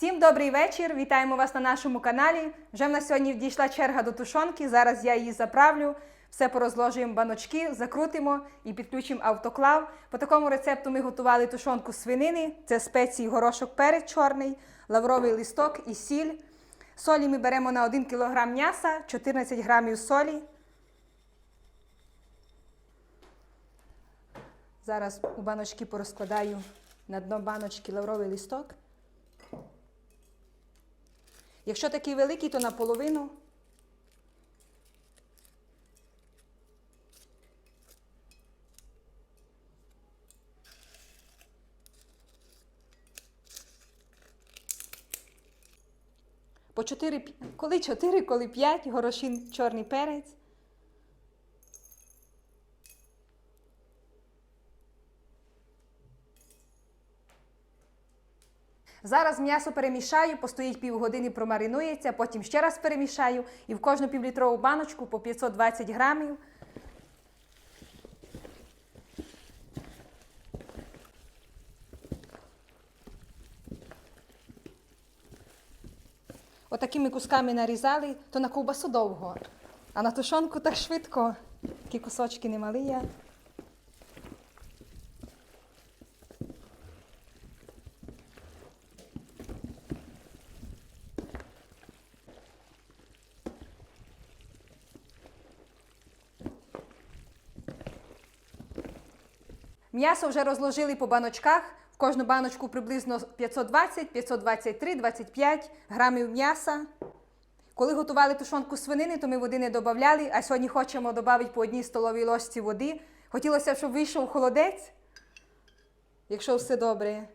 Всім добрий вечір! Вітаємо вас на нашому каналі. Вже в нас сьогодні дійшла черга до тушонки. Зараз я її заправлю. Все порозложуємо баночки, закрутимо і підключимо автоклав. По такому рецепту ми готували тушонку свинини. Це спеції горошок перець чорний, лавровий листок і сіль. Солі ми беремо на 1 кг м'яса, 14 грамів солі. Зараз у баночки порозкладаю на дно баночки лавровий листок. Якщо такий великий, то наполовину. По 4, коли 4, коли 5, горошин чорний перець. Зараз м'ясо перемішаю, постоїть півгодини, промаринується, потім ще раз перемішаю і в кожну півлітрову баночку по 520 грамів. Отакими кусками нарізали, то на ковбасу довго, а на тушонку так швидко. Такі кусочки немалі є. М'ясо вже розложили по баночках. В кожну баночку приблизно 520, 523, 25 грамів м'яса. Коли готували тушонку свинини, то ми води не додавали, а сьогодні хочемо додати по одній столовій ложці води. Хотілося, щоб вийшов холодець, якщо все добре.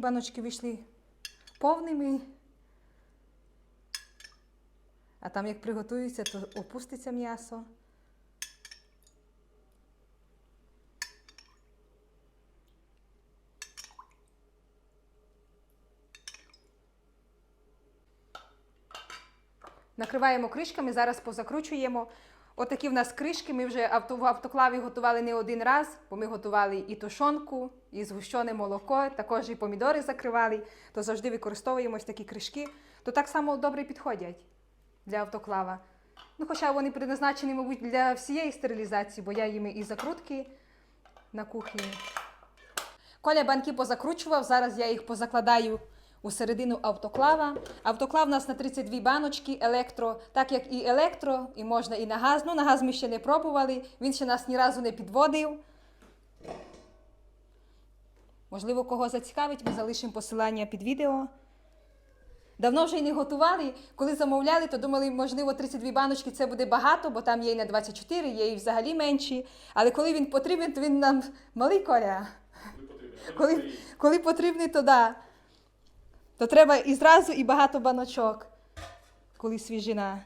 Баночки вийшли повними. А там як приготується, то опуститься м'ясо. Накриваємо кришками, зараз позакручуємо. Отакі в нас кришки. Ми вже авто- в автоклаві готували не один раз, бо ми готували і тушонку, і згущене молоко, також і помідори закривали, то завжди використовуємо такі кришки. То так само добре підходять для автоклава. Ну, хоча вони предназначені, мабуть, для всієї стерилізації, бо я їм і закрутки на кухні. Коля банки позакручував, зараз я їх позакладаю у середину автоклава. Автоклав у нас на 32 баночки електро, так як і електро, і можна і на газ. Ну, на газ ми ще не пробували, він ще нас ні разу не підводив. Можливо, кого зацікавить, ми залишимо посилання під відео. Давно вже й не готували. Коли замовляли, то думали, можливо, 32 баночки це буде багато, бо там є і на 24, є і взагалі менші. Але коли він потрібен, то він нам малий коля. Коли, коли потрібний, то да. То треба і зразу, і багато баночок, коли свіжина.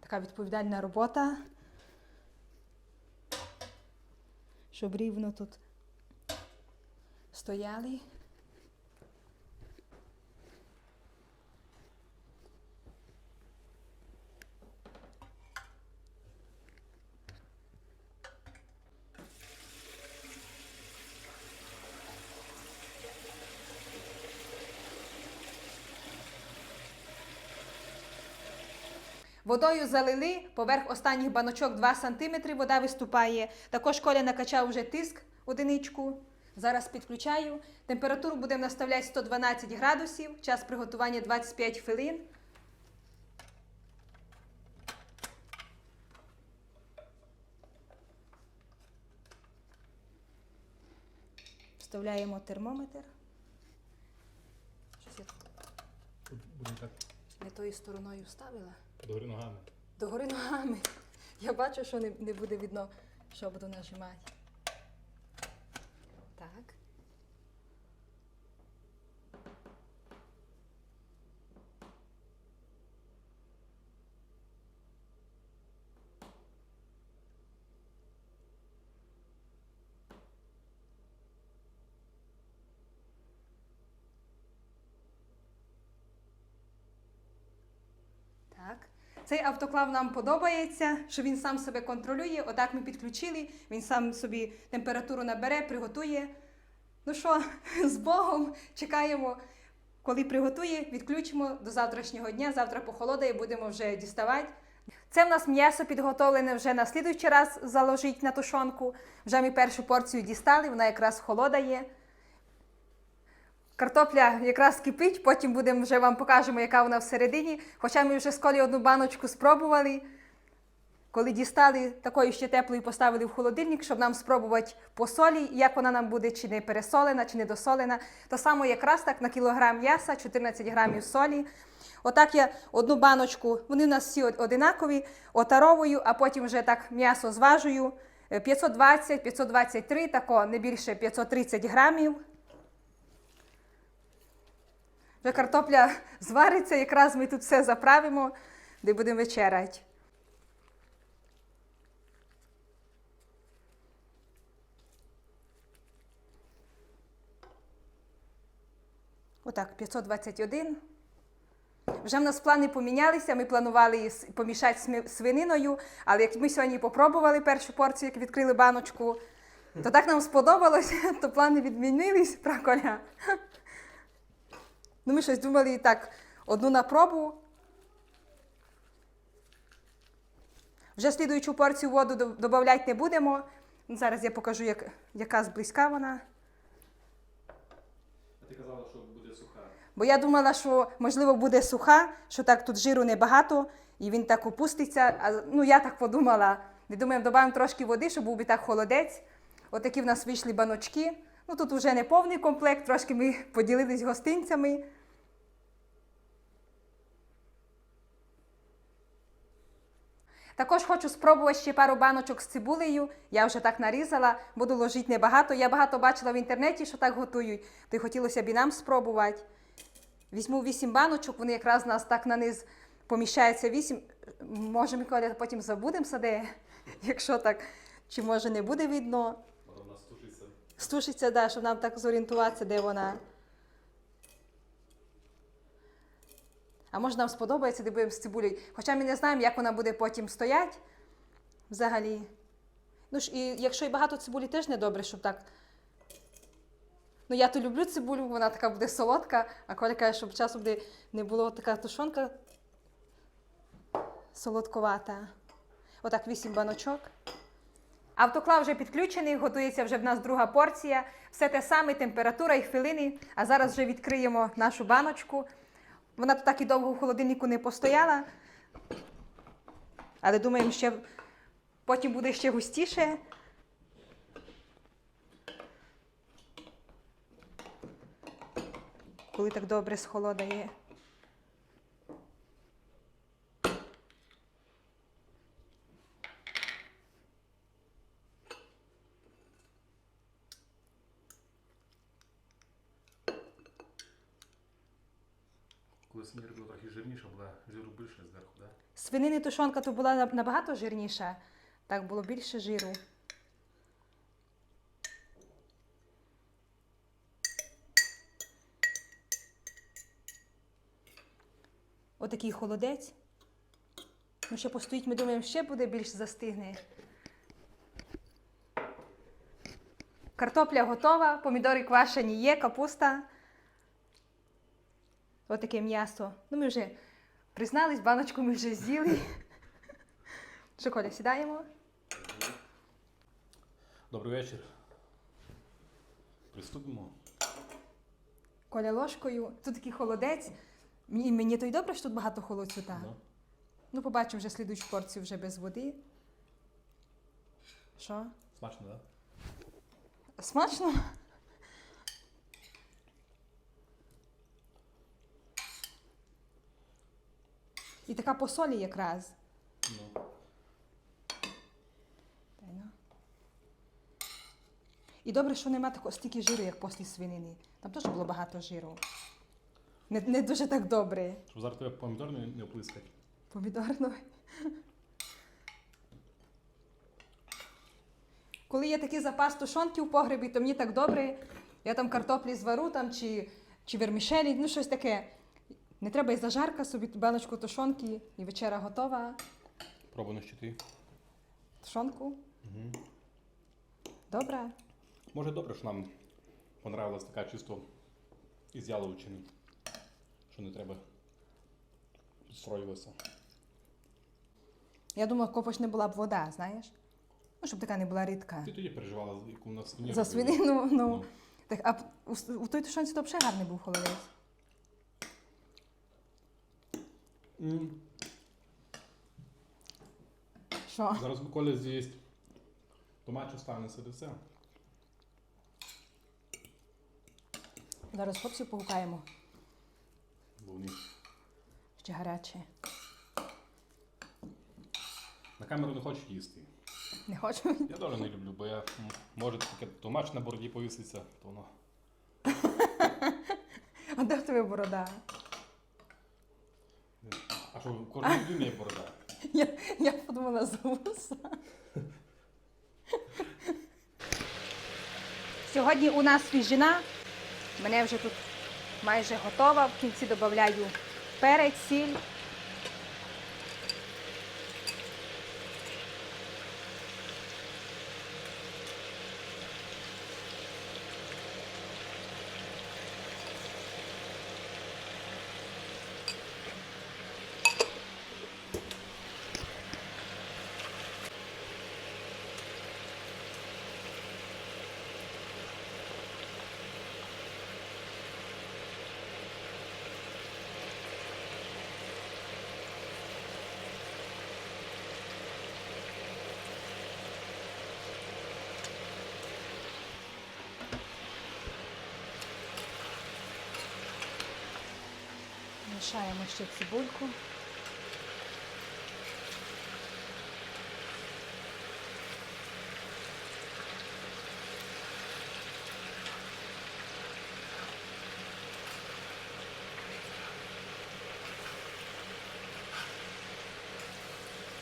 Така відповідальна робота. Щоб рівно тут стояли. Водою залили, поверх останніх баночок 2 см вода виступає. Також Коля накачав вже тиск одиничку. Зараз підключаю. Температуру будемо наставляти 112 градусів. Час приготування 25 хвилин. Вставляємо термометр. Щось я Тут не тою стороною вставила. Догори ногами. Догори ногами. Я бачу, що не, не буде видно, що буду нажимати. Так. Цей автоклав нам подобається, що він сам себе контролює. Отак ми підключили, він сам собі температуру набере, приготує. Ну що, з Богом чекаємо, коли приготує, відключимо до завтрашнього дня. Завтра похолодає, будемо вже діставати. Це в нас м'ясо підготовлене вже на слідуючий раз заложить на тушонку. Вже ми першу порцію дістали, вона якраз холодає. Картопля якраз кипить, потім будемо вже вам покажемо, яка вона всередині. Хоча ми вже з колі одну баночку спробували. Коли дістали такою ще теплою, поставили в холодильник, щоб нам спробувати по солі, як вона нам буде, чи не пересолена, чи не досолена. То саме якраз так на кілограм м'яса, 14 грамів солі. Отак я одну баночку, вони в нас всі одинакові, отаровую, а потім вже так м'ясо зважую. Е, 520, 523, тако не більше 530 грамів. Вже картопля звариться, якраз ми тут все заправимо, де будемо вечеряти. Отак, 521. Вже в нас плани помінялися. Ми планували помішати свининою, але як ми сьогодні попробували першу порцію, як відкрили баночку, то так нам сподобалося, то плани відмінились, праколя. Ну, ми щось думали так, одну на пробу. Вже слідуючу порцію воду додавати не будемо. Зараз я покажу, як, яка зблизька вона. А ти казала, що буде суха. Бо я думала, що можливо буде суха, що так тут жиру небагато, і він так опуститься. А, ну, я так подумала. Не думаємо, додаємо трошки води, щоб був би так холодець. Отакі в нас вийшли баночки. Ну тут вже не повний комплект, трошки ми поділились гостинцями. Також хочу спробувати ще пару баночок з цибулею. Я вже так нарізала, буду ложити небагато. Я багато бачила в інтернеті, що так готують, то й хотілося б і нам спробувати. Візьму 8 баночок, вони якраз у нас так на низ поміщаються 8. Може, Миколя, потім забудемо саде, якщо так, чи може не буде видно. Вона стушиться. Стушиться, да, щоб нам так зорієнтуватися, де вона. А може нам сподобається, де будемо з цибулею. Хоча ми не знаємо, як вона буде потім стояти взагалі. Ну ж, і якщо і багато цибулі, теж не добре, щоб так. Ну, я то люблю цибулю, вона така буде солодка, а Коля каже, щоб часом не було така тушонка солодковата. Отак, вісім баночок. Автоклав вже підключений, готується вже в нас друга порція. Все те саме, температура і хвилини. А зараз вже відкриємо нашу баночку. Вона тут так і довго в холодильнику не постояла. Але думаємо, ще потім буде ще густіше. Коли так добре схолодає. Смір була трохи жирніша, була жиру більше зверху? Да? Свинини тушонка то була набагато жирніша. Так було більше жиру. Отакий холодець. Ну, ще постоїть, ми думаємо, ще буде більш застигне. Картопля готова, помідори квашені є, капуста. Отаке м'ясо. Ну, ми вже признались, баночку ми вже з'їли. Що, Коля, сідаємо? Добрий вечір. Приступимо. Коля ложкою. Тут такий холодець. Мені, мені то й добре, що тут багато холодцю. Так. Ну. Ну, побачимо вже слідуючу порцію вже без води. Що? Смачно, так? Да? Смачно? І така по солі якраз. Ну. Дай, ну. І добре, що нема такого стільки жиру, як після свинини. Там теж було багато жиру. Не, не дуже так добре. Щоб зараз тебе помідор не, не оплискати. Помідорно. Коли є такий запас тушонки у погребі, то мені так добре. Я там картоплі звару там, чи, чи вермішелі, ну щось таке. Не треба і зажарка, собі баночку тушонки, і вечеря готова. Пробуй на щити. Тушонку. Угу. Добре. Може добре, що нам понравилась така чисто із яловичини. Що не треба підстроюватися. Я думала, копоч не була б вода, знаєш? Ну, щоб така не була рідка. Ти тоді переживала, яку у нас свині За свинину, ну. Ну. Так, а у, у той тушонці то взагалі гарний був холодець. М, Що? Зараз Коля з'їсть. Томат стане це все. Зараз хлопців погукаємо. Бо вони Ще гаряче. на камеру не хочуть їсти. Не хочу. Я теж не люблю, бо я м, може таке томач на бороді повіситься, то воно. А де в тебе борода? Що кожен людині є борода? Я, я подумала за вуса. Сьогодні у нас свіжина. Мене вже тут майже готова. В кінці додаю перець, сіль. Мішаємо ще цибульку.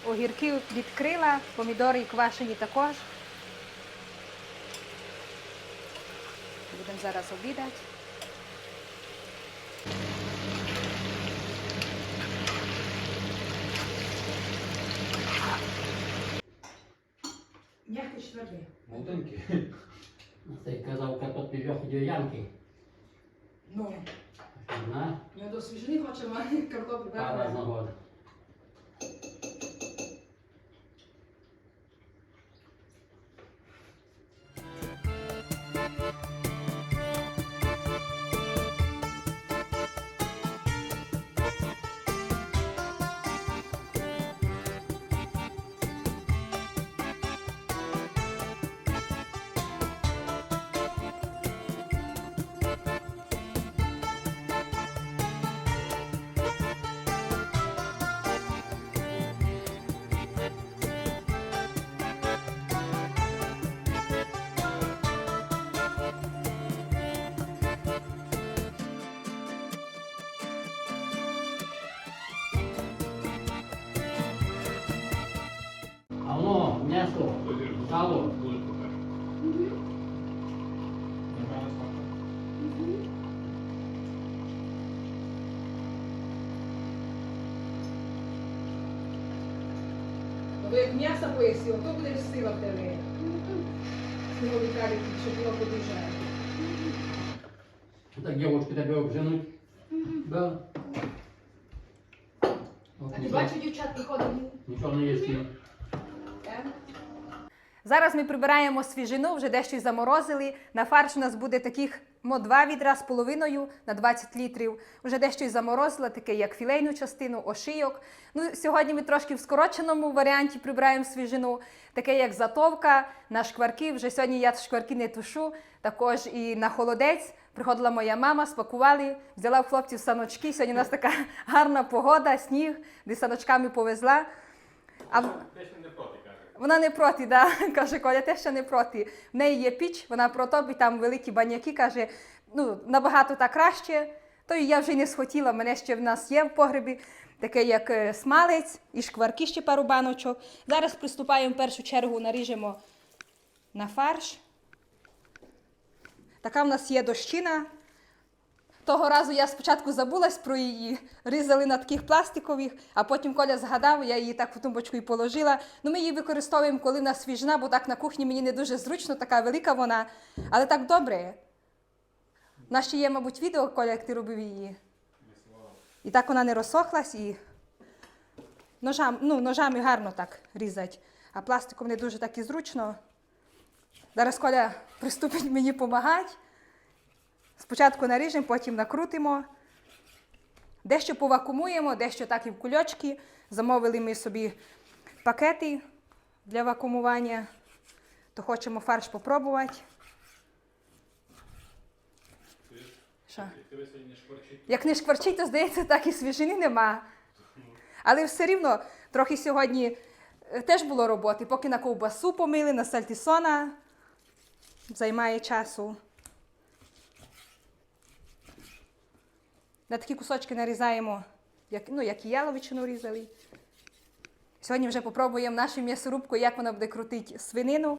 Огірки відкрила, помідори квашені також. Будемо зараз обідати. Тверді? Молоденькі. Це казав, картоп півьох до ямки. Ну, На, ми до свіжини хочемо картоплю. пара нагода. Сало. Бо як м'ясо поїсив, то буде сила в тебе. Його Віталік, щоб було подужає. Так дівчатки тебе обженуть. Да. А ти бачив, дівчат приходили? Нічого не їсти. Зараз ми прибираємо свіжину, вже дещо заморозили. На фарш у нас буде таких мо два відра з половиною на 20 літрів. Вже дещо заморозила, таке як філейну частину, ошийок. Ну, сьогодні ми трошки в скороченому варіанті прибираємо свіжину, таке як затовка на шкварки. Вже сьогодні я шкварки не тушу, також і на холодець. Приходила моя мама, спакували, взяла в хлопців саночки. Сьогодні у нас така гарна погода, сніг, де саночками повезла. А не проти. Вона не проти, да? каже Коля, те ще не проти. В неї є піч, вона протопить там великі баняки, каже, ну, набагато так краще. То я вже не схотіла, мене ще в нас є в погребі, таке як е, смалець і шкварки ще пару баночок. Зараз приступаємо в першу чергу, наріжемо на фарш. Така в нас є дощина. Того разу я спочатку забулась про її, різали на таких пластикових, а потім Коля згадав, я її так в тумбочку і положила. Ну, ми її використовуємо, коли в нас свіжина, бо так на кухні мені не дуже зручно, така велика вона, але так добре. У нас ще є, мабуть, відео, Коля, як ти робив її. І так вона не розсохлась і ножам, ну, ножами гарно так різать, а пластиком не дуже так і зручно. Зараз Коля приступить мені допомагати. Спочатку наріжемо, потім накрутимо. Дещо повакумуємо, дещо так і в кульочки. Замовили ми собі пакети для вакуумування. То хочемо фарш попробувати. Як не шкварчить, то здається, так і свіжини нема. Але все рівно трохи сьогодні е, теж було роботи. Поки на ковбасу помили, на сальтісона займає часу. На такі кусочки нарізаємо, як, ну, як і яловичину різали. Сьогодні вже попробуємо нашу м'ясорубку, як вона буде крутити свинину.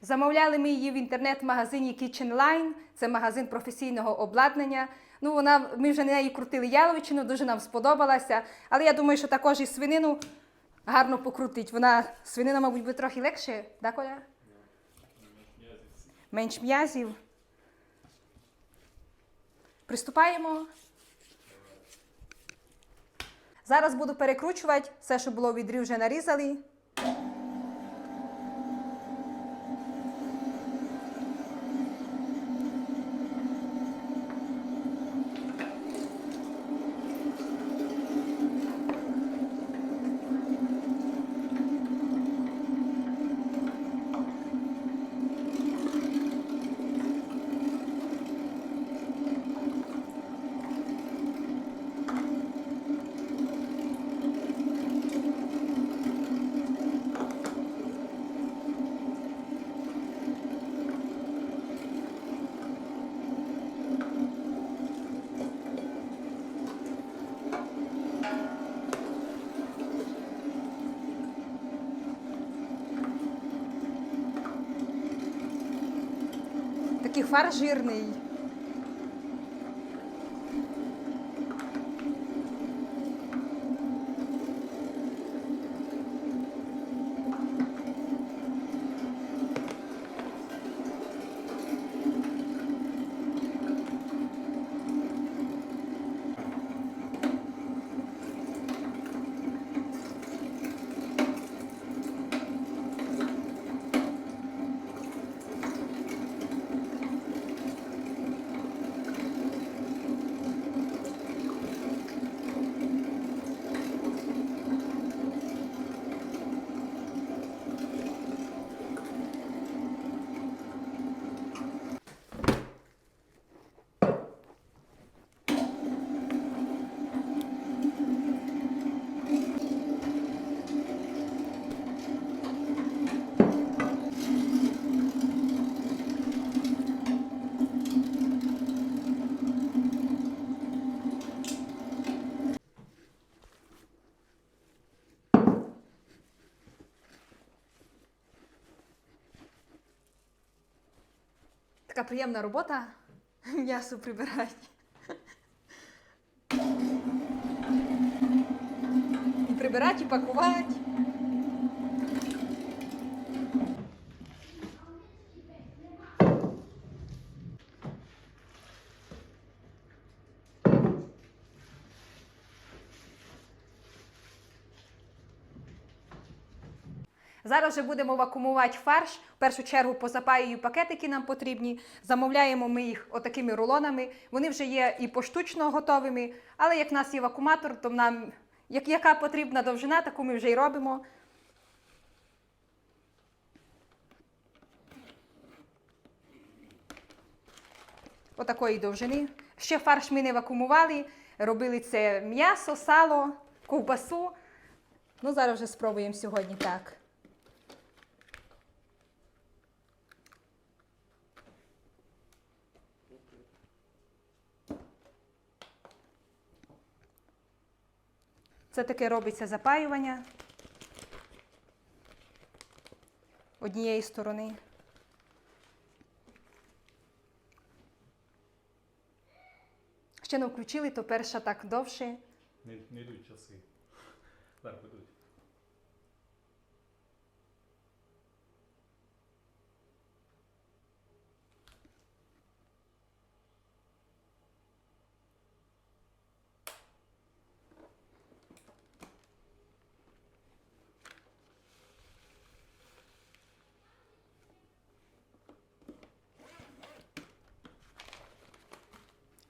Замовляли ми її в інтернет-магазині Kitchen Line. Це магазин професійного обладнання. Ну, вона, ми вже на неї крутили яловичину, дуже нам сподобалася. Але я думаю, що також і свинину гарно покрутить. Вона свинина, мабуть, буде трохи легше, да, Коля? Менш м'язів. Приступаємо. Зараз буду перекручувати все, що було в відрі, вже нарізали. Фарш. Така приємна робота м'ясо прибирати. І прибирати, і пакувати. Зараз вже будемо вакуумувати фарш. В першу чергу позапаюю пакети, які нам потрібні. Замовляємо ми їх отакими рулонами. Вони вже є і поштучно готовими, але як в нас є вакууматор, то нам як, яка потрібна довжина, таку ми вже й робимо. Отакої довжини. Ще фарш ми не вакуумували, робили це м'ясо, сало, ковбасу. Ну, зараз вже спробуємо сьогодні так. Це таке робиться запаювання однієї сторони. Ще не включили, то перша так довше. Не, не йдуть часи. Зараз йдуть.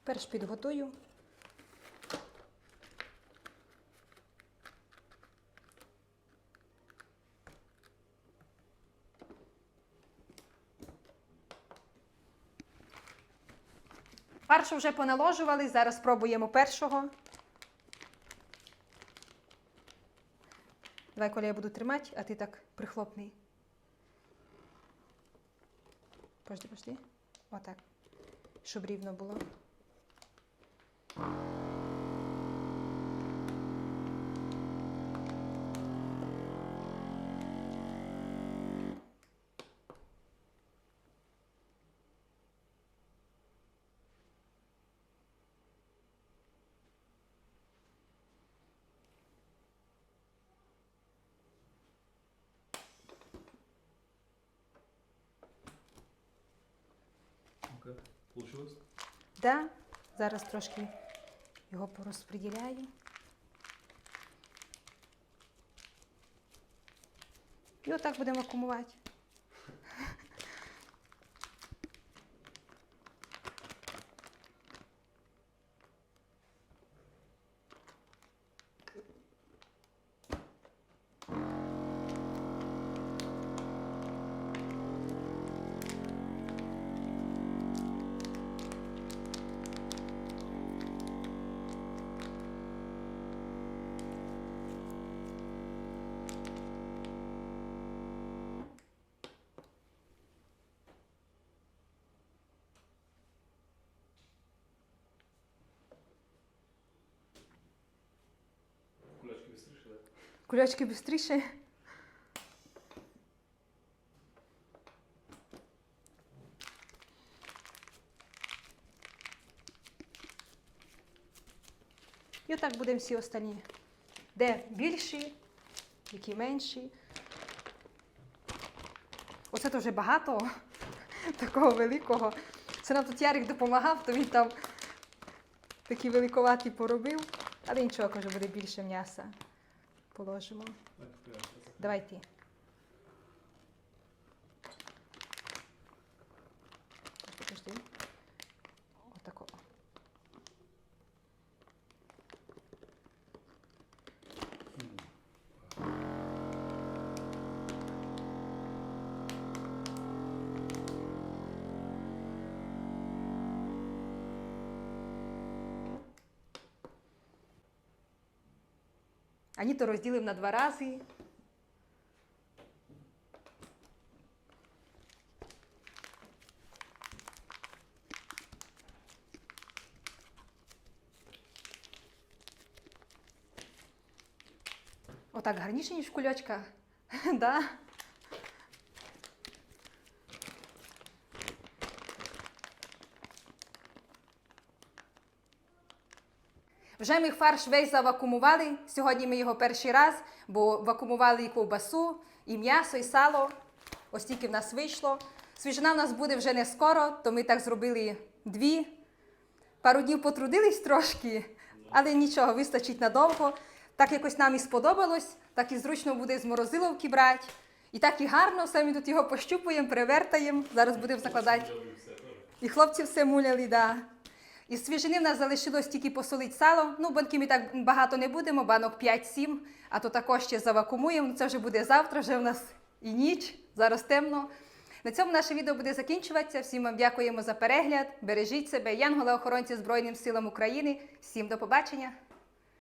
Перш підготую. Фаршу вже поналожували, зараз спробуємо першого. Давай, Коля, я буду тримати, а ти так прихлопний. Пожди, пожди. Отак. Щоб рівно було. Окей. Получилось? Да, зараз трошки його порозподіляю. І отак будемо кумувати. Кульочки швидше. І отак будемо всі останні. Де більші, які менші. Оце то вже багато такого великого. Це нам тут Ярик допомагав, то він там такі великоваті поробив. Але нічого, каже, буде більше м'яса. Положимо. Давай ти. Ані то розділив на два рази. Отак гарніше, ніж в кульочках. да? Вже ми фарш весь завакумували. Сьогодні ми його перший раз, бо вакуумували і ковбасу, і м'ясо, і сало. Ось тільки в нас вийшло. Свіжина в нас буде вже не скоро, то ми так зробили дві. Пару днів потрудились трошки, але нічого, вистачить надовго. Так якось нам і сподобалось, так і зручно буде з морозиловки брати. І так і гарно, самі тут його пощупуємо, перевертаємо. Зараз будемо закладати. І хлопці все муляли, да. Із свіжини в нас залишилось тільки посолити сало. Ну, банки ми так багато не будемо, банок 5-7, а то також ще завакумуємо. Ну, Це вже буде завтра, вже в нас і ніч, зараз темно. На цьому наше відео буде закінчуватися. Всім вам дякуємо за перегляд. Бережіть себе, янголи охоронці Збройним силам України. Всім до побачення!